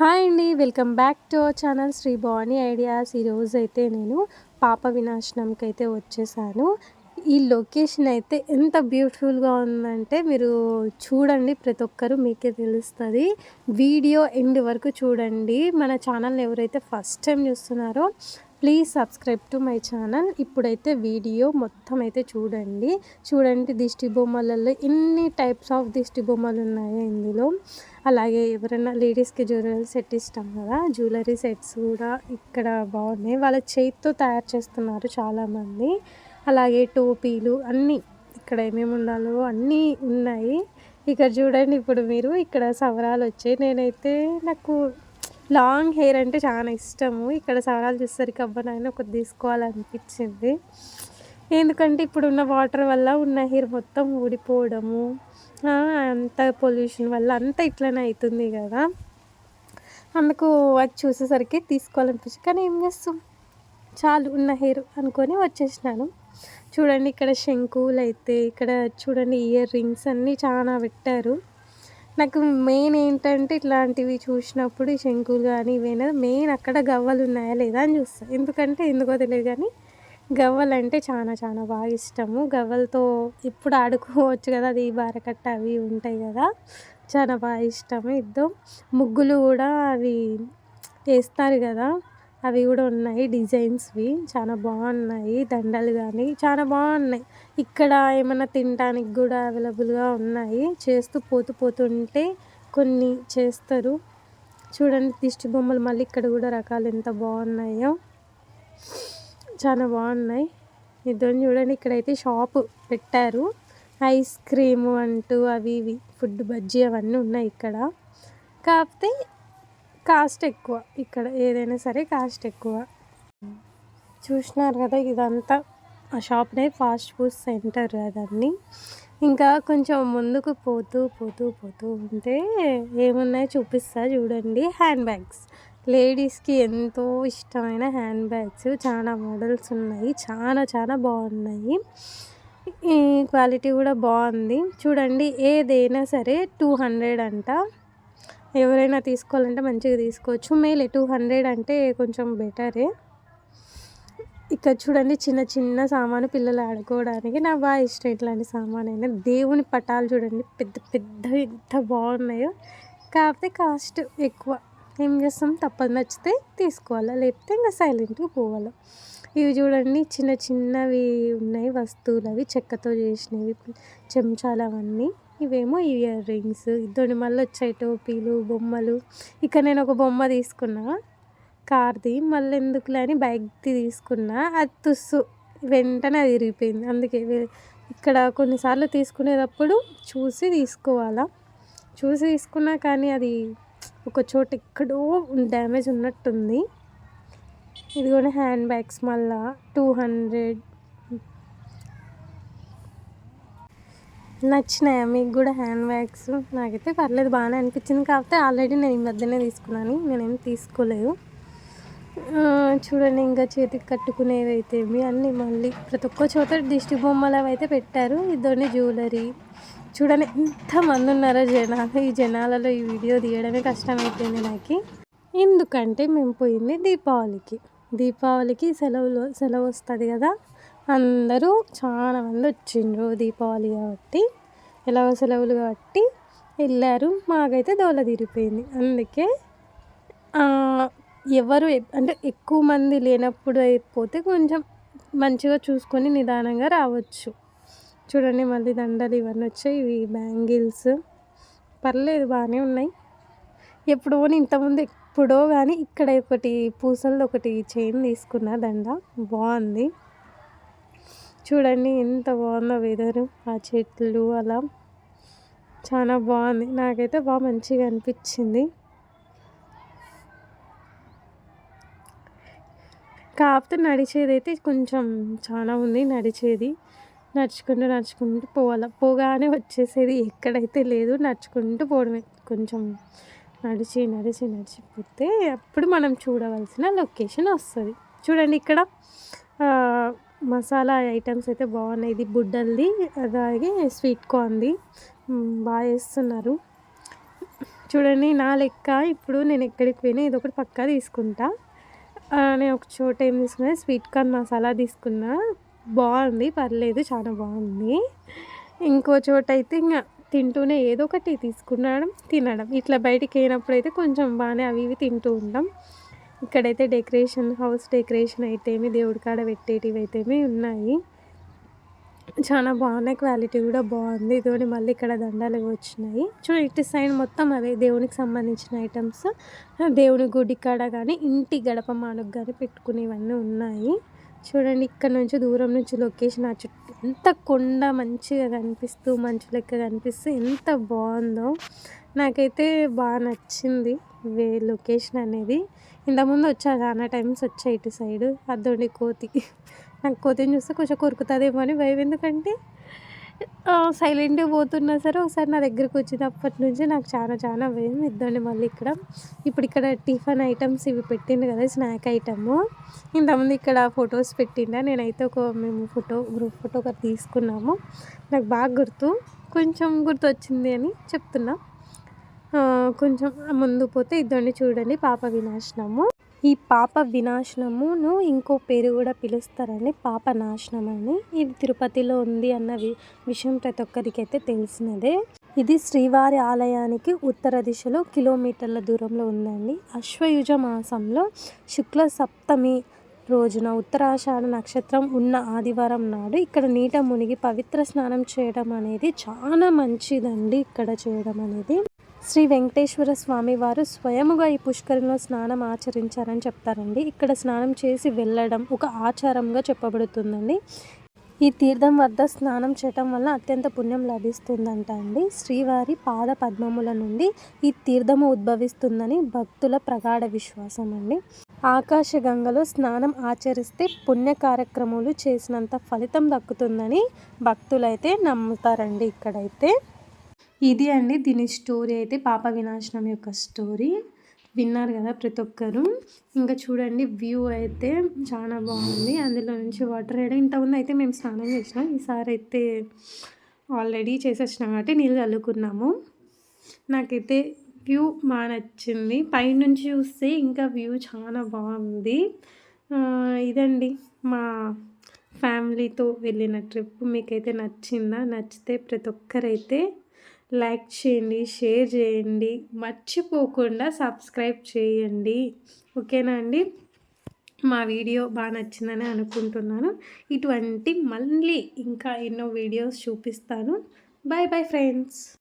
Hi అండి welcome back to our channel Shri Bhavani ideas. ఈరోజు అయితే నేను పాప వినాశనంకి అయితే వచ్చేసాను. ఈ లొకేషన్ అయితే ఎంత బ్యూటిఫుల్గా ఉందంటే మీరు చూడండి ప్రతి ఒక్కరు మీకే తెలుస్తుంది. వీడియో ఎండ్ వరకు చూడండి. మన ఛానల్ ఎవరైతే ఫస్ట్ టైం చూస్తున్నారో please subscribe to my channel ఇప్పుడైతే వీడియో మొత్తం అయితే చూడండి. చూడండి దిష్టి బొమ్మలలో ఎన్ని టైప్స్ ఆఫ్ దిష్టి బొమ్మలు ఉన్నాయి ఇందులో. అలాగే ఎవరైనా లేడీస్కి జ్యువెలరీ సెట్ ఇష్టం కదా జ్యువెలరీ సెట్స్ కూడా ఇక్కడ బాగున్నాయి. వాళ్ళ చేతితో తయారు చేస్తున్నారు చాలామంది. అలాగే టోపీలు అన్నీ ఇక్కడ ఏమేమి ఉండాలో అన్నీ ఉన్నాయి. ఇక్కడ చూడండి ఇప్పుడు మీరు ఇక్కడ సవరాలు వచ్చాయి. నేనైతే నాకు లాంగ్ హెయిర్ అంటే చాలా ఇష్టము. ఇక్కడ సవరాలు చూసేసరికి అబ్బా నాయన ఒకటి తీసుకోవాలనిపించింది. ఎందుకంటే ఇప్పుడున్న వాటర్ వల్ల ఉన్న హెయిర్ మొత్తం ఊడిపోవడము అంత పొల్యూషన్ వల్ల అంతా ఇట్లనే అవుతుంది కదా. అందుకు అది చూసేసరికి తీసుకోవాలనిపించింది. కానీ ఏం చేస్తాం? చాలు ఉన్న హెయిర్ అనుకొని వచ్చేసినాను. చూడండి ఇక్కడ శంకువులు అయితే ఇక్కడ చూడండి ఇయర్ రింగ్స్ అన్నీ చాలా పెట్టారు. నాకు మెయిన్ ఏంటంటే ఇట్లాంటివి చూసినప్పుడు ఈ శంకులు కానీ ఇవైనా మెయిన్ అక్కడ గవ్వలు ఉన్నాయా లేదా అని చూస్తాను ఎందుకంటే ఎందుకో తెలియదు కానీ గవ్వలు అంటే చాలా చాలా బాగా ఇష్టము. గవ్వలతో ఇప్పుడు ఆడుకోవచ్చు కదా అది బారకట్ట అవి ఉంటాయి కదా చాలా బాగా ఇష్టము ఇద్దాం ముగ్గులు కూడా అవి వేస్తారు కదా. అవి కూడా ఉన్నాయి డిజైన్స్వి. చాలా బాగున్నాయి దండలు కానీ చాలా బాగున్నాయి. ఇక్కడ ఏమైనా తినడానికి కూడా అవైలబుల్గా ఉన్నాయి. చేస్తూ పోతూ పోతుంటే కొన్ని చేస్తారు. చూడండి దిష్టి బొమ్మలు మళ్ళీ ఇక్కడ కూడా రకాలు ఎంత బాగున్నాయో. చాలా బాగున్నాయి. ఇద్దరు చూడండి ఇక్కడైతే షాప్ పెట్టారు. ఐస్ క్రీము అంటూ అవి ఇవి ఫుడ్ బజ్జీ అవన్నీ ఉన్నాయి ఇక్కడ. కాకపోతే కాస్ట్ ఎక్కువ. ఇక్కడ ఏదైనా సరే కాస్ట్ ఎక్కువ. చూసినారు కదా ఇదంతా ఆ షాప్నే ఫాస్ట్ ఫుడ్ సెంటర్ అదన్నీ ఇంకా కొంచెం ముందుకు పోతూ పోతూ పోతూ ఉంటే ఏమున్నాయో చూపిస్తా చూడండి. Hand bags. లేడీస్కి ఎంతో ఇష్టమైన హ్యాండ్ బ్యాగ్స్. చాలా మోడల్స్ ఉన్నాయి. చాలా చాలా బాగున్నాయి. ఈ క్వాలిటీ కూడా బాగుంది. చూడండి ఏదైనా సరే టూ హండ్రెడ్ అంట. ఎవరైనా తీసుకోవాలంటే మంచిగా తీసుకోవచ్చు. మేలే టూ హండ్రెడ్ అంటే కొంచెం బెటరే. ఇక్కడ చూడండి చిన్న చిన్న సామాను పిల్లలు ఆడుకోవడానికి నాకు బాగా ఇష్టం ఇట్లాంటి సామాను అయినా దేవుని పటాలు చూడండి పెద్ద పెద్ద ఎంత బాగున్నాయో. కాకపోతే కాస్ట్ ఎక్కువ. ఏం చేస్తాం? తప్పదు నచ్చితే తీసుకోవాలా? లేకపోతే ఇంకా సైలెంట్గా పోవాలి? ఇవి చూడండి చిన్న చిన్నవి ఉన్నాయి వస్తువులు అవి చెక్కతో చేసినవి చెంచాలు అవన్నీ. ఇవేమో ఇయర్ రింగ్స్. ఇద్దరు మళ్ళీ వచ్చాయి టోపీలు బొమ్మలు. ఇక్కడ నేను ఒక బొమ్మ తీసుకున్నా. కార్ది. మళ్ళీ ఎందుకులే అని బైక్ది తీసుకున్నా. అది తుస్సు. వెంటనే అది విరిగిపోయింది. అందుకే ఇక్కడ కొన్నిసార్లు తీసుకునేటప్పుడు చూసి తీసుకోవాలా. చూసి తీసుకున్నా కానీ అది ఒక చోట ఎక్కడో డ్యామేజ్ ఉన్నట్టుంది. ఇది కూడా హ్యాండ్ బ్యాగ్స్ మళ్ళా. టూ హండ్రెడ్ నచ్చినాయా? మీకు కూడా హ్యాండ్ బ్యాగ్స్? నాకైతే పర్లేదు బాగానే అనిపించింది. కాకపోతే ఆల్రెడీ నేను ఈ మధ్యనే తీసుకున్నాను. నేనేం తీసుకోలేదు. చూడండి ఇంకా చేతికి కట్టుకునేవి అయితే అన్నీ మళ్ళీ ప్రతి ఒక్క చోట దిష్టి బొమ్మలు అయితే పెట్టారు. ఇద్దరిని జ్యువెలరీ. చూడండి ఎంతమంది ఉన్నారో జనాలు. ఈ జనాలలో ఈ వీడియో తీయడమే కష్టమైపోయింది నాకు. ఎందుకంటే మేము పోయింది దీపావళికి. దీపావళికి సెలవులు సెలవు వస్తుంది కదా. అందరూ చాలా మంది వచ్చిండ్రు దీపావళి కాబట్టి ఎలాగో సెలవులు కాబట్టి వెళ్ళారు. మాకైతే దోల తీరిపోయింది. అందుకే ఎవరు అంటే ఎక్కువ మంది లేనప్పుడు అయిపోతే కొంచెం మంచిగా చూసుకొని నిదానంగా రావచ్చు. చూడండి మళ్ళీ దండలు ఇవన్నీ వచ్చాయి. ఇవి బ్యాంగిల్స్. పర్లేదు బాగానే ఉన్నాయి. ఎప్పుడో ఇంతకుముందు ఎప్పుడో కానీ ఇక్కడ ఒకటి పూసలది ఒకటి చైన్ తీసుకున్న దండ. బాగుంది. చూడండి ఎంత బాగుందో వెదరు ఆ చెట్లు అలా చాలా బాగుంది. నాకైతే బాగా మంచిగా అనిపించింది. కాకపోతే నడిచేది అయితే కొంచెం చాలా ఉంది నడిచేది. నడుచుకుంటూ నడుచుకుంటూ పోవాలి. పోగానే వచ్చేసేది ఎక్కడైతే లేదు నడుచుకుంటూ పోవడమే. కొంచెం నడిచి నడిచి నడిచిపోతే అప్పుడు మనం చూడవలసిన లొకేషన్ వస్తుంది. చూడండి ఇక్కడ మసాలా ఐటమ్స్ అయితే బాగున్నాయి. ఇది బుడ్డల్ది అలాగే స్వీట్ కార్న్ది. బాగా వేస్తున్నారు చూడండి నా లెక్క ఇప్పుడు నేను ఎక్కడికి పోయినా ఇది ఒకటి పక్కా తీసుకుంటా. నేను ఒక చోట ఏం తీసుకున్నా స్వీట్ కార్న్ మసాలా తీసుకున్నా. బాగుంది పర్లేదు చాలా బాగుంది. ఇంకో చోట అయితే ఇంకా తింటూనే ఏదో ఒకటి తీసుకునడం తినడం. ఇట్లా బయటికి వెళ్ళినప్పుడు అయితే కొంచెం బాగానే అవి ఇవి తింటూ ఉంటాం. ఇక్కడైతే డెకరేషన్ హౌస్ డెకరేషన్ అయితేమి దేవుడి కాడ పెట్టేటివి అయితేమి ఉన్నాయి. చాలా బాగున్నాయి క్వాలిటీ కూడా బాగుంది. ఇదిగోండి మళ్ళీ ఇక్కడ దండాలు వచ్చినాయి. చూడండి ఇటు సైడ్ మొత్తం అవే దేవునికి సంబంధించిన ఐటమ్స్. దేవుని గుడి కాడ కానీ ఇంటి గడప మానుకు కానీ పెట్టుకునేవన్నీ ఉన్నాయి. చూడండి ఇక్కడ నుంచి దూరం నుంచి లొకేషన్ ఆ చుట్టూ ఎంత కొండ మంచిగా కనిపిస్తూ మంచు లెక్క కనిపిస్తూ ఎంత బాగుందో. నాకైతే బాగా నచ్చింది వే లొకేషన్ అనేది. ఇంతకుముందు వచ్చా చాలా టైమ్స్ వచ్చా ఇటు సైడ్. అద్దోండి కోతి. నాకు కోతిని చూస్తే కొంచెం కొరుకుతుందేమో అని భయం. ఎందుకంటే సైలెంట్గా పోతున్నా సరే ఒకసారి నా దగ్గరకు వచ్చినప్పటి నుంచి నాకు చాలా చాలా భయం. ఇద్దండి మళ్ళీ ఇక్కడ. ఇప్పుడు ఇక్కడ టిఫిన్ ఐటమ్స్ ఇవి పెట్టిండు కదా స్నాక్ ఐటమ్. ఇంతకుముందు ఇక్కడ ఫొటోస్ పెట్టిండా. నేనైతే ఒక మేము ఫోటో గ్రూప్ ఫోటో ఒకటి తీసుకున్నాము. నాకు బాగా గుర్తు కొంచెం గుర్తు వచ్చింది అని చెప్తున్నా. కొంచెం ముందు పోతే ఇద్దరిని చూడండి పాప వినాశనము. ఈ పాప వినాశనమును ఇంకో పేరు కూడా పిలుస్తారండి పాప నాశనం అని ఇది తిరుపతిలో ఉంది అన్న వి- విషయం ప్రతి ఒక్కరికైతే తెలిసినదే. ఇది శ్రీవారి ఆలయానికి ఉత్తర దిశలో కిలోమీటర్ల దూరంలో ఉందండి. అశ్వయుజ మాసంలో శుక్ల సప్తమి రోజున ఉత్తరాషాఢ నక్షత్రం ఉన్న ఆదివారం నాడు ఇక్కడ నీట మునిగి పవిత్ర స్నానం చేయడం అనేది చాలా మంచిదండి ఇక్కడ చేయడం అనేది. శ్రీ వెంకటేశ్వర స్వామి వారు స్వయముగా ఈ పుష్కరంలో స్నానం ఆచరించారని చెప్తారండి. ఇక్కడ స్నానం చేసి వెళ్ళడం ఒక ఆచారంగా చెప్పబడుతుందండి. ఈ తీర్థం వద్ద స్నానం చేయటం వల్ల అత్యంత పుణ్యం లభిస్తుందంట అండి. శ్రీవారి పాద పద్మముల నుండి ఈ తీర్థము ఉద్భవిస్తుందని భక్తుల ప్రగాఢ విశ్వాసం అండి. ఆకాశగంగలో స్నానం ఆచరిస్తే పుణ్య కార్యక్రమాలు చేసినంత ఫలితం దక్కుతుందని భక్తులైతే నమ్ముతారండి ఇక్కడైతే. ఇది అండి దీని స్టోరీ అయితే పాప వినాశనం యొక్క స్టోరీ. విన్నారు కదా ప్రతి ఒక్కరు. ఇంకా చూడండి వ్యూ అయితే చాలా బాగుంది. అందులో నుంచి వాటర్ వేయడం ఇంతకుముందు అయితే మేము స్నానం చేసినాం. ఈసారి అయితే ఆల్రెడీ చేసేసినాం కాబట్టి నీళ్ళు చల్లుకున్నాము. నాకైతే వ్యూ బాగా నచ్చింది. పైనుంచి చూస్తే ఇంకా వ్యూ చాలా బాగుంది. ఇదండి మా ఫ్యామిలీతో వెళ్ళిన ట్రిప్. మీకైతే నచ్చిందా? నచ్చితే ప్రతి ఒక్కరైతే లైక్ చేయండి షేర్ చేయండి. మర్చిపోకుండా సబ్స్క్రైబ్ చేయండి. ఓకేనా అండి? మా వీడియో బాగా నచ్చిందని అనుకుంటున్నాను. ఇటువంటి మళ్ళీ ఇంకా ఎన్నో వీడియోస్ చూపిస్తాను. Bye bye friends.